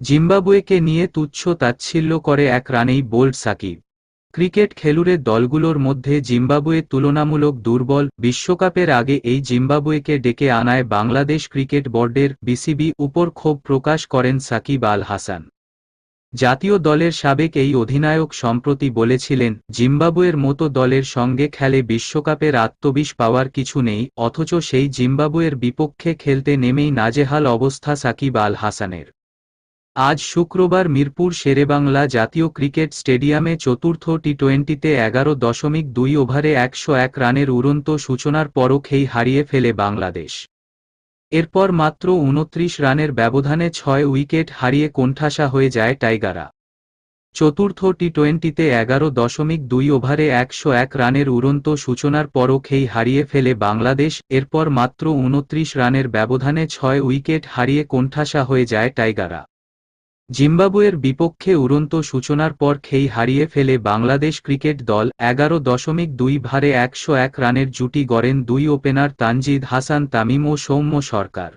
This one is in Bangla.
জিম্বাবুয়েকে নিয়ে তুচ্ছ তাচ্ছিল্য করে এক রানেই বোল্ড সাকিব। ক্রিকেট খেলুড়ে দলগুলোর মধ্যে জিম্বাবুয়ে তুলনামূলক দুর্বল। বিশ্বকাপের আগে এই জিম্বাবুয়েকে ডেকে আনায় বাংলাদেশ ক্রিকেট বোর্ডের বিসিবি উপর ক্ষোভ প্রকাশ করেন সাকিব আল হাসান। জাতীয় দলের সাবেক এই অধিনায়ক সম্প্রতি বলেছিলেন, জিম্বাবুয়ের মতো দলের সঙ্গে খেলে বিশ্বকাপের আত্মবিষ পাওয়ার কিছু নেই, অথচ সেই জিম্বাবুয়ের বিপক্ষে খেলতে নেমেই নাজেহাল অবস্থা সাকিব আল হাসানের। আজ শুক্রবার মিরপুর শেরেবাংলা জাতীয় ক্রিকেট স্টেডিয়ামে চতুর্থ টি টোয়েন্টিতে এগারো দশমিক দুই ওভারে একশো এক রানের উড়ন্ত সূচনার পরখেই হারিয়ে ফেলে বাংলাদেশ। এরপর মাত্র উনত্রিশ রানের ব্যবধানে ছয় উইকেট হারিয়ে কোণঠাসা হয়ে যায় টাইগারা চতুর্থ টি টোয়েন্টিতে এগারো দশমিক দুই ওভারে একশো এক রানের উড়ন্ত সূচনার পরখেই হারিয়ে ফেলে বাংলাদেশ, এরপর মাত্র উনত্রিশ রানের ব্যবধানে ছয় উইকেট হারিয়ে কোণঠাসা হয়ে যায় টাইগাররা। জিম্বাবুয়ের বিপক্ষে উড়ন্ত সূচনার পর খেই হারিয়ে ফেলে বাংলাদেশ ক্রিকেট দল এগারো দশমিক দুই ভারে একশো এক রানের জুটি গড়েন দুই ওপেনার তানজিদ হাসান, তামিম ও সৌম্য সরকার।